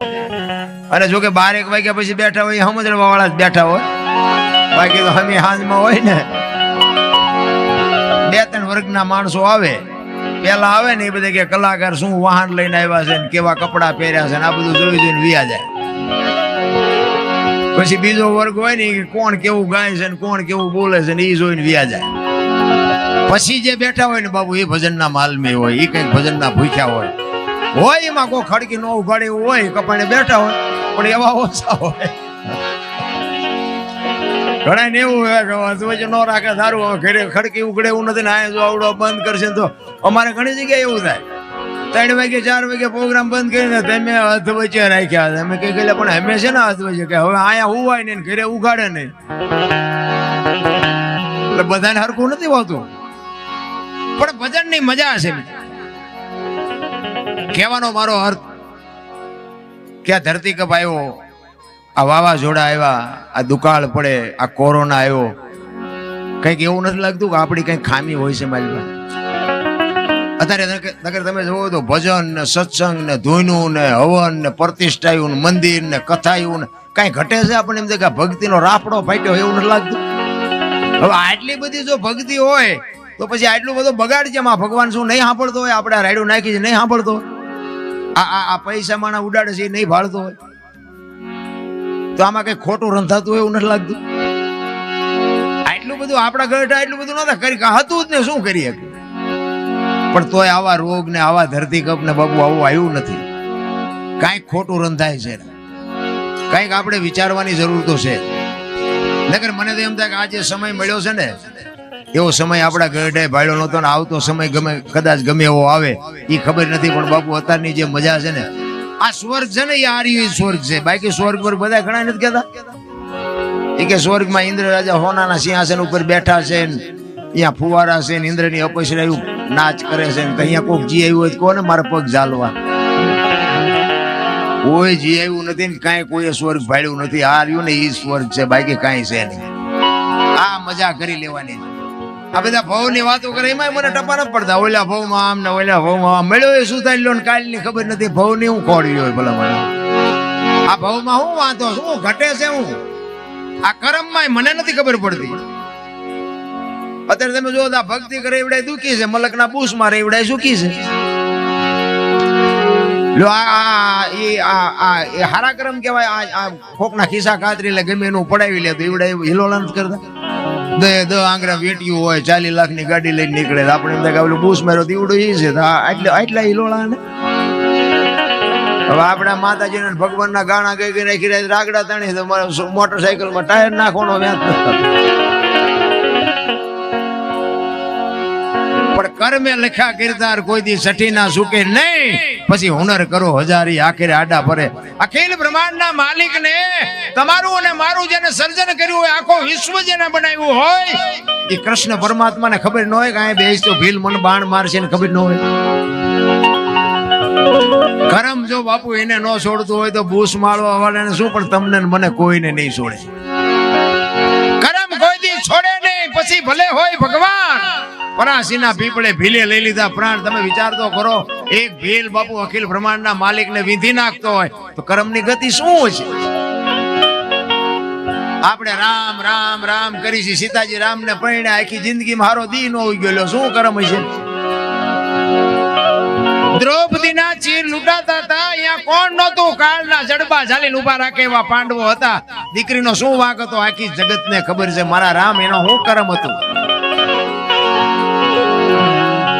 અને જો કે બાર એક વાગ્યા પછી બેઠા હોય સમજવા વાળા જ બેઠા હોય. બાકી તો અમે હાંજમાં હોય ને. બે ત્રણ વર્ગના માણસો આવે. પેલા આવે ને એ બધા કે કલાકાર શું વાહન લઈને આવ્યા છે ને કેવા કપડા પહેર્યા છે ને આ બધું જોઈ જોઈને વિયા જાય. પછી બીજો વર્ગ હોય ને કોણ કેવું ગાય છે ને કોણ કેવું બોલે છે ને એ જોઈને વિયા જાય. પછી જે બેઠા હોય ને બાબુ એ ભજનના માલમી હોય એ કંઈક ભજનના ભૂખ્યા હોય. હોય એમાં કોઈ ખડકી ન ઉઘાડી હોય કપાણે બેઠા હોય, પણ એવા ઓછા હોય. ઘણા ને એવું હોય ન રાખે, સારું ઘરે ખડકી ઉઘડે એવું નથી ને આ જો આવડો બંધ કરશે તો અમારે ઘણી જગ્યાએ એવું થાય. ત્રણ વાગે, ચાર વાગે પ્રોગ્રામ બંધ કરીને તમે હાથ વચ્ચે રાખ્યા. અમે કઈ ગયેલા, પણ અમે છે ને હાથ વચ્ચે કે હવે અહીંયા હુવાય નહીં ને ઘરે ઉગાડે નહીં. એટલે બધાને હરખું નથી હોતું. પણ ભજનની મજા છે કહેવાનો મારો અર્થ કે આ ધરતી કપાયો આવ્યો, આ વાવાઝોડા આવ્યા, આ દુકાળ પડે, આ કોરોના આવ્યો. કંઈક એવું નથી લાગતું કે આપણી કંઈક ખામી હોય છે મારી અત્યારે નગર તમે જોવો તો ભજન ને સત્સંગ ને ધૂનું ને હવન ને પ્રતિષ્ઠાયું ને મંદિર ને કથાયું ને કાંઈ ઘટે છે આપણને એમ થાય કે ભક્તિનો રાફડો ફાટ્યો એવું નથી લાગતું? હવે આટલી બધી જો ભક્તિ હોય, તો પછી આટલું બધું બગાડ છે માં ભગવાન શું નહીં સાંભળતો હોય? આપણે રાયડું નાખી છે, નહીં સાંભળતો હોય. આ આ પૈસા માણા ઉડાડે છે, એ નહીં ભાળતો હોય. તો આમાં કઈ ખોટું રંધાતું હોય એવું નથી લાગતું? આટલું બધું આપણા ગઢા એટલું બધું નતા કરી. હતું જ ને, શું કરીએ પણ તોય આવા રોગ ને, આવા ધરતી કપ ને બાબુ આવું આવ્યું નથી. કાંઈક ખોટું રંધાય છે. કાંઈક આપણે વિચારવાની જરૂર તો છે. નકર મને તો એમ થાય કે આ જે સમય મળ્યો છે ને એવો સમય આપણા ગઢે ભાડ્યો નહોતો ને આવતો સમય ગમે, કદાચ ગમે એવો આવે એ ખબર નથી, પણ બાપુ અત્યારની જે મજા છે ને, આ સ્વર્ગ છે ને એ સ્વર્ગ છે. બાકી સ્વર્ગ પર બધા ઘણા નથી કહેતા? એ કે સ્વર્ગમાં ઇન્દ્ર રાજા હોનાના સિંહાસન ઉપર બેઠા છે અહીંયા ફુવારા છે ને, ઇન્દ્રની અપસરાયું નાચ કરે છે ને અહીંયા કોક જી આવ્યું હોય કોને મારા પગ ઝાલવા? કોઈ જી આવ્યું નથી ને, કાંઈ કોઈ સ્વર્ગ ભાડ્યું નથી. આ રહ્યું ને એ સ્વર્ગ છે, બાકી કાંઈ છે નહીં. આ મજા કરી લેવાની છે. આ બધા ભવની વાતો કરે એમાં મને ટપા ન પડતા. ઓલા ભવમાં આમ ને ઓલા ભવમાં આમ. મળ્યો એ શું થાય લો કાલની ખબર નથી. ભવની હું ખોડવી હોય ભલા મને. આ ભવમાં હું વાંધો શું ઘટે છે હું? આ કરમમાં મને નથી ખબર પડતી. અત્યારે તમે જો ભક્તિ કરે, એવડાય દુખી છે. મલકના પૂછ મારે, એવડાય સુખી છે. લો, આ આ એ, આ આ, એ હારા કરમ કહેવાય. આ ખોકના ખિસ્સા કાતરી લે, ગમે એનું પડાવી લે, તો એવડાય હિલોલા નથી કરતા. દે દ આંગરા વેટ્યું હોય ચાલી લાખની ગાડી લઈને નીકળે. આપણે એમ થાય ઓલું માર્યો દીવડો આટલા આટલા હિલોળા ને? હવે આપણા માતાજીને ભગવાનના ગાણા ગઈ ગઈ નાખી રાગડા તાણી તો મારા મોટરસાયકલમાં ટાયર નાખવાનો વ્યાજ નથી. પણ કર્મે લખ્યા કિરદાર કોઈ દી સઠી ના સુકે નહીં. પછી હુનર કરો હજારી, આખરે આડા પરે અખિલ બ્રહ્માંડના માલિક ને તમારું અને મારું જેને સર્જન કર્યું હોય, આખો વિશ્વ જેને બનાવ્યું હોય, એ કૃષ્ણ પરમાત્માને ખબર ન હોય કે અહીંયા બેસ તો ભીલ મન બાણ મારશે ને ખબર ન હોય. કરમ જો બાપુ એને ન છોડતું હોય તો બૂસ મારવા વાળાને શું? પણ તમને મને કોઈને નહીં છોડે. પરાસીના પીપળે ભીલે લઈ લીધા. પ્રાણ તમે વિચાર તો કરો, એક ભીલ બાપુ અખિલ બ્રહ્માંડના માલિકને વિંધી નાખતો હોય, તો કરમની ગતિ શું હશે? આપણે રામ રામ રામ કરી છે. સીતાજી રામને પરણે આખી જિંદગીમાં હારો દી નો ઉઈ ગયો શું કર્મ હશે? દ્રૌપદીના ચીર લૂંટાતા હતા. અહીંયા કોણ નહોતું? કાળના જડબા ઝાલીને ઊભા રાખે એવા પાંડવો હતા. દીકરીનો શું વાંક હતો? આખી જગતને ખબર છે. મારા રામ, એનો શું કરમ હતું?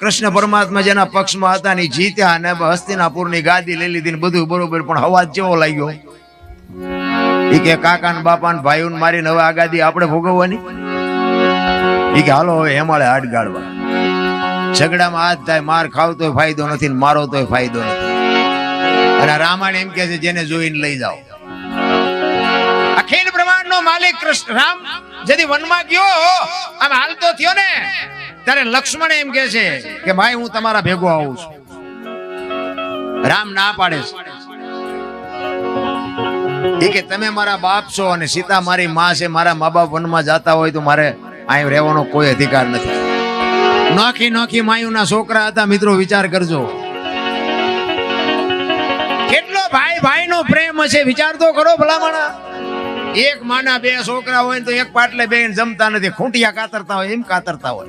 કૃષ્ણ પરમાત્મા જેના પક્ષમાં હતા ને જીત્યા અને હસ્તિનાપુરની ગાદી લઈ લીધી ને બધું બરોબર, પણ હવાજ જેવો લાગ્યો. એ કે કાકા ને બાપા ને ભાઈઓ મારીને હવે આ ગાદી આપણે ભોગવવાની? એ કે હાલો હવે હેમાળે હાડ ગાળવા ઝઘડામાં હાથ થાય, માર ખાવ તોય ફાયદો નથી ને મારો તોય ફાયદો નથી. અને રામાયણ એમ કે છે, જેને જોઈને લઈ જાઓ. અખિલ માલિક કૃષ્ણ, રામ, જેથી વનમાં ગયો, આમ હાલતો થયો ને. ત્યારે લક્ષ્મણ એમ કે છે કે, ભાઈ, હું તમારા ભેગો આવું છું. રામ ના પાડે છે. એ કે, તમે મારા બાપ છો અને સીતા મારી માં છે. મારા મા બાપ વનમાં જતા હોય તો મારે અહીં રહેવાનો કોઈ અધિકાર નથી. નોખી નોખી માયુના છોકરા હતા. મિત્રો, વિચાર કરજો. કેટલો ભાઈ, ભાઈનો પ્રેમ હશે? વિચાર તો કરો ભલામણા. એક માના બે છોકરા હોય તો એક પાટલે બે જમતા નથી. ખૂંટિયા કાતરતા હોય, એમ કાતરતા હોય.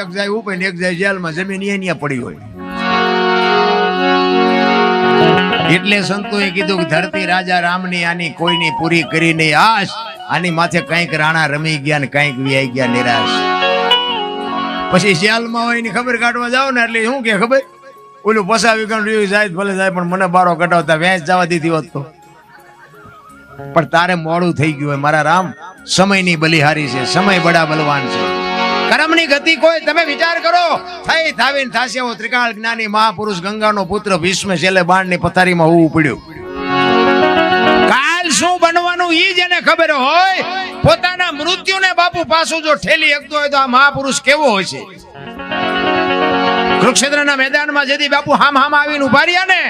એક જાય ઉપર ને એક જાય જેલમાં, જમીન અહીંયા પડી હોય. એટલે સંતોએ કીધું કે ધરતી રાજા રામની આની કોઈની પૂરી કરી નહીં. આશ આની માથે કંઈક રાણા રમી ગયા ને કંઈક વ્યાઈ ગયા નિરાશ. પછી જેલમાં હોયની ખબર કાઢવા જાવ ને એટલે શું કે ખબર? ઓલું પસાવી ગણ જાય ભલે જાય, પણ મને બારો કટાવતા વેચ જવા દીધી હોત તો. પણ તારે મોડું થઈ ગયું હોય મારા રામ. સમયની બલિહારી છે, સમય બડા બલવાન છે. કર્મની ગતિ કોઈ, તમે વિચાર કરો. થઈ થાવીને થાશે એવો ત્રિકાળ જ્ઞાની મહાપુરુષ, ગંગાનો પુત્ર, ભીષ્મ, છેલ્લે બાણની પથારીમાં હોવું પડ્યું. કાલ શું બનવાનું ઈ જેને ખબર હોય. પોતાના મૃત્યુને બાપુ પાછું જો ઠેલી શકતો હોય તો આ મહાપુરુષ કેવો હોય છે? કુરુક્ષેત્રના મેદાનમાં જેથી બાપુ હામ હામ આવીને ઊભા રહ્યા ને,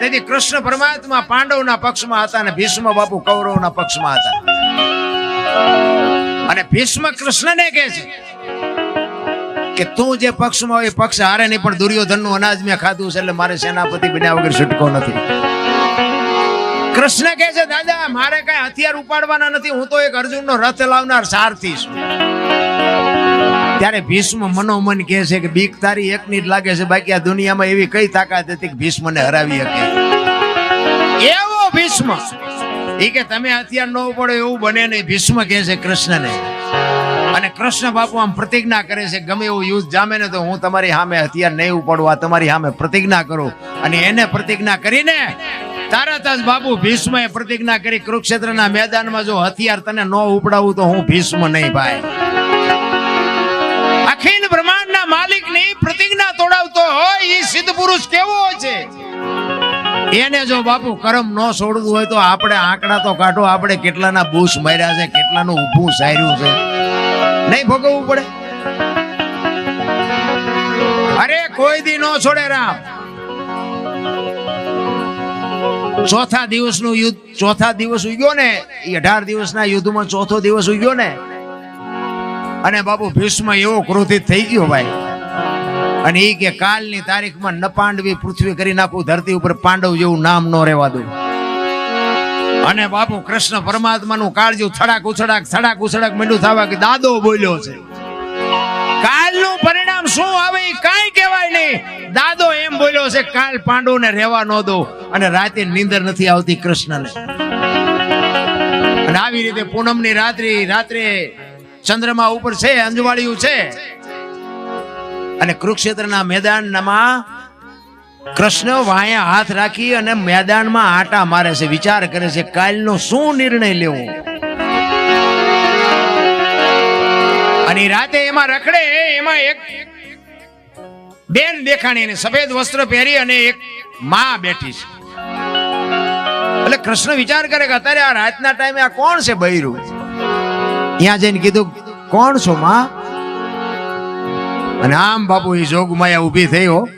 તેથી કૃષ્ણ પરમાત્મા પાંડવના પક્ષમાં હતા અને ભીષ્મ બાપુ કૌરવના પક્ષમાં હતા. અને ભીષ્મ કૃષ્ણને કહે છે કે તું જે પક્ષમાં હોય પક્ષ હારે નહીં, પણ દુર્યોધનનું અનાજ મેં ખાધું છે એટલે મારે સેનાપતિ બન્યા વગર છૂટકો નથી. કૃષ્ણ કહે છે, દાદા, મારે કઈ હથિયાર ઉપાડવાના નથી, હું તો એક અર્જુનનો રથ લાવનાર સારથી છું. ત્યારે ભીષ્મ મનોમન કહે છે કે, બીક તારી એકની જ લાગે છે, બાકી આ દુનિયામાં એવી કઈ તાકાત હતી કે ભીષ્મને હરાવી શકે? એવો ભીષ્મ. એ કે, તમે હથિયાર ન પડો એવું બને નહીં. ભીષ્મ કહે છે કૃષ્ણને. અને કૃષ્ણ બાપુ આમ પ્રતિજ્ઞા કરે છે, ગમે એવું યુદ્ધ જામે ને તો હું તમારી સામે હથિયાર નહીં ઉપડવા તમારી સામે પ્રતિજ્ઞા કરું. અને એને પ્રતિજ્ઞા કરીને તરત જ બાપુ ભીષ્મએ પ્રતિજ્ઞા કરી, કુરુક્ષેત્રના મેદાનમાં જો હથિયાર તને ન ઉપડાવું તો હું ભીષ્મ નહીં, ભાઈ. અખિલ બ્રહ્માંડના માલિકની પ્રતિજ્ઞા તોડાવતો હોય એ સિદ્ધ પુરુષ કેવો છે? એને જો બાપુ કરમ ન છોડવું હોય તો આપણે આંકડા તો કાઢો આપણે કેટલાના બૂસ માર્યા છે કેટલાનું ઊભું સાર્યું છે. નહીં ભોગવવું પડે. અરે કોઈ દી ન છોડે રામ. ચોથા દિવસનું યુદ્ધ ચોથા દિવસ ઉગ્યો ને એ અઢાર દિવસના યુદ્ધમાં ચોથો દિવસ ઉગ્યો ને અને બાપુ ભીષ્મ એવો ક્રોધિત થઈ ગયો ભાઈ. અને એ કે કાલની તારીખમાં ન પાંડવી પૃથ્વી કરી નાખું, ધરતી ઉપર પાંડવ જેવું નામ ન રહેવા દઉં. અને બાપુ કૃષ્ણ પરમાત્માનું કાળજું થડાક ઉછડાક થડાક ઉછડાક મીંડું થવા કે દાદો બોલ્યો છે. કાલનું પરિણામ શું આવે ઈ કાંઈ કહેવાય નહીં. દાદો એમ બોલ્યો છે, કાલ પાંડવને રહેવા ન દો અને રાતે નીંદર નથી આવતી કૃષ્ણને. અને આવી રીતે પૂનમની રાત્રિ, રાત્રે ચંદ્રમા ઉપર છે, અંજવાળિયું છે. અને કુરુક્ષેત્રના મેદાનમાં કૃષ્ણ વાયા હાથ રાખી અને મેદાનમાં આટા મારે છે, વિચાર કરે છે, કાલનો શું નિર્ણય લેવો? અને રાતે એમાં રખડે, એમાં એક બેન દેખાણી એને સફેદ વસ્ત્ર પહેરી અને એક માં બેઠી છે. એટલે કૃષ્ણ વિચાર કરે કે અત્યારે આ રાતના ટાઈમે આ કોણ છે બૈરું? ત્યાં જઈને કીધું, કોણ છો માં? અને આમ બાપુ એ જોગમાયા ઊભી થઈ હો.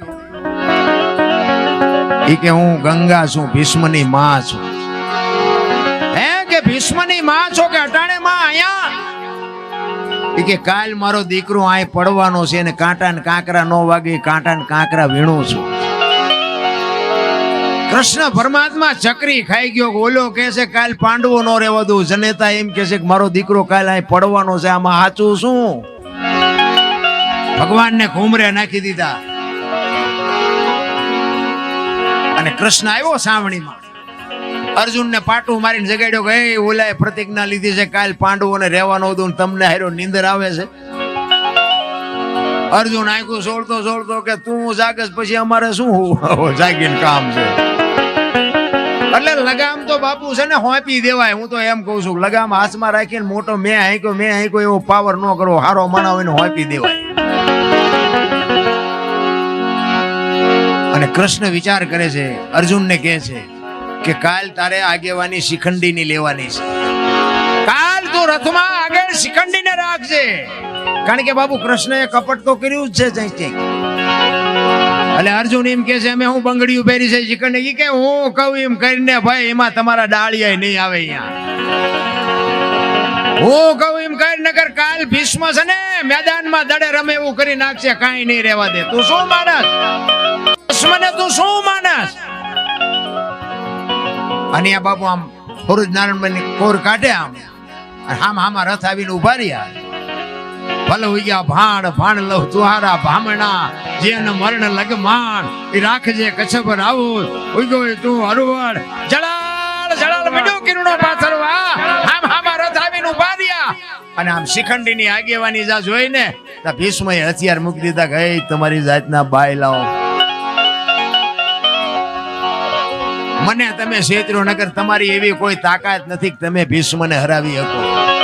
એ કે, હું ગંગા છું, ભીષ્મની માં છું. હે કે ભીષ્મની માં છો કે અટાણે માં અહીંયા ઈ કે, કાલ મારો દીકરો આય પડવાનો છે અને કાંટા ને કાંકરા નો વાગે કાંટા ને કાંકરા વીણું છું. કૃષ્ણ પરમાત્મા ચક્રી ખાઈ ગયો, ઓલો કે છે, કાલ પાંડવો નો રહેવા દઉં જનેતા એમ કે છે કે, મારો દીકરો કાલ અહીં પડવાનો છે, આમાં સાચું શું? ભગવાનને ઘૂમરે નાખી દીધા. અને કૃષ્ણ આવ્યો સાવણીમાં. અર્જુનને પાટું મારીને જગાડ્યો કે, "એ ઓલાએ પ્રતિજ્ઞા લીધી છે, કાલ પાંડવોને રહેવાનો હતું તમને હારો નીંદર આવે છે. અર્જુન આંખું સોળતો સોળતો કે, તું જાગસ, પછી અમારે શું? જાગીને કામ છે? એટલે લગામ તો બાપુ છે ને હોંપી દેવાય, હું તો એમ કહું છું, લગામ હાથમાં રાખીને મોટો મેં હાંક્યો મેં હાંક્યો, એવો પાવર ન કરો હારો મનાવીને હોંપી દેવાય. અને કૃષ્ણ વિચાર કરે છે, અર્જુનને કહે છે કે કાલ તારે આગેવાની શિખંડીની લેવાની છે. કાલ તું રથમાં આગળ શિખંડીને રાખજે. કારણ કે બાબુ કૃષ્ણએ કપટ તો કર્યું જ છે ક્યાંક એટલે અર્જુન એમ કે છે, અમે હું બંગડીયું પહેરી છે? શિખંડી ઈ કે, હું કહું એમ કરીને ભાઈ, એમાં તમારા ડાળિયા નહીં આવે અહીંયા. હું કહું એમ કઈ નગર કાલ ભીષ્મ છે ને મેદાનમાં દડે રમે એવું કરી નાખશે, કાંઈ નહીં રહેવા દે. તું શું માનસ? ભીષ્મને તું શું માનસ? અને આ બાપુ આમ ફોરુજ નારાયણ કોર કાઢે આમ. હામ હામાં રથ આવીને ઊભા રહ્યા. ભલે હોઈ ભાણ ભાણ લવ મરણ લગમાણ એ રાખજે કચ્છપર આવું, ઉગ્યો તું કિરણો પાથરવા. હામ હામાં રથ આવીને અને આમ શિખંડીની આગેવાની જા જોઈને તા ભીષ્મએ હથિયાર મૂકી દીધા ગઈ "એ તમારી જાતના બાય લાવો મને તમે શેત્રો નગર તમારી એવી કોઈ તાકાત નથી કે તમે ભીષ્મને હરાવી શકો.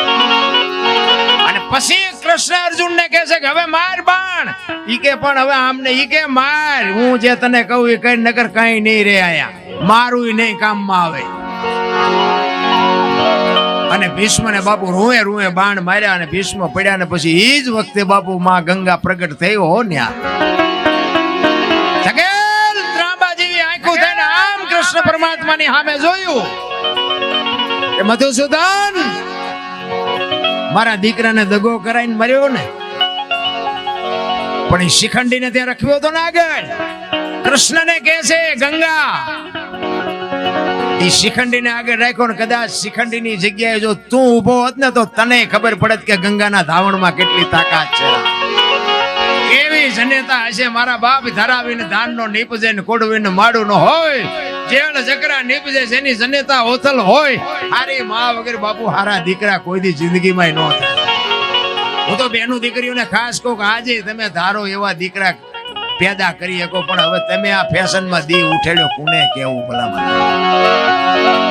પછી કૃષ્ણ અર્જુન ને કહે છે કે હવે માર બાણ. ઈ કે પણ હવે આમને ઈ કે માર. હું જે તને કહું એ કઈ નગર કઈ નહીં રે આયા. મારું નહીં કામમાં આવે. અને ભીષ્મ ને બાપુ રૂએ રૂએ બાણ માર્યા અને ભીષ્મ પડ્યા ને પછી ઈ જ વખતે બાપુ માં ગંગા પ્રગટ થયો હો ન્યા. સગેલ ત્રાંબા જેવી આંખો થઈને આમ કૃષ્ણ પરમાત્માની સામે જોયું. કે મધુસૂદન મારા દીકરાને દગો કરાઈને મર્યો ને, પણ એ શિખંડીને ત્યાં રખ્યો હતો ને આગળ કૃષ્ણને કહે છે, ગંગા એ શિખંડીને આગળ રાખ્યો ને કદાચ શિખંડીની જગ્યાએ જો તું ઊભો હોત ને તો તને ખબર પડત કે ગંગાના ધાવણમાં કેટલી તાકાત છે. એવી જનેતા હશે મારા બાપ ધરાવીને ધાનનો નીપજે ને કોડવીને માડું નો હોય. જેલ જકરા નીપજે જેની જનેતા ઓથલ હોય. હારી માં વગર બાપુ હારા દીકરા કોઈ દી જિંદગીમાં ન થાય. હું તો બેનું દીકરીઓને ખાસ કહું કે આજે તમે ધારો એવા દીકરા પેદા કરી શકો, પણ હવે તમે આ ફેશનમાં દી ઉઠેડ્યો કોને કેવું ભલામાં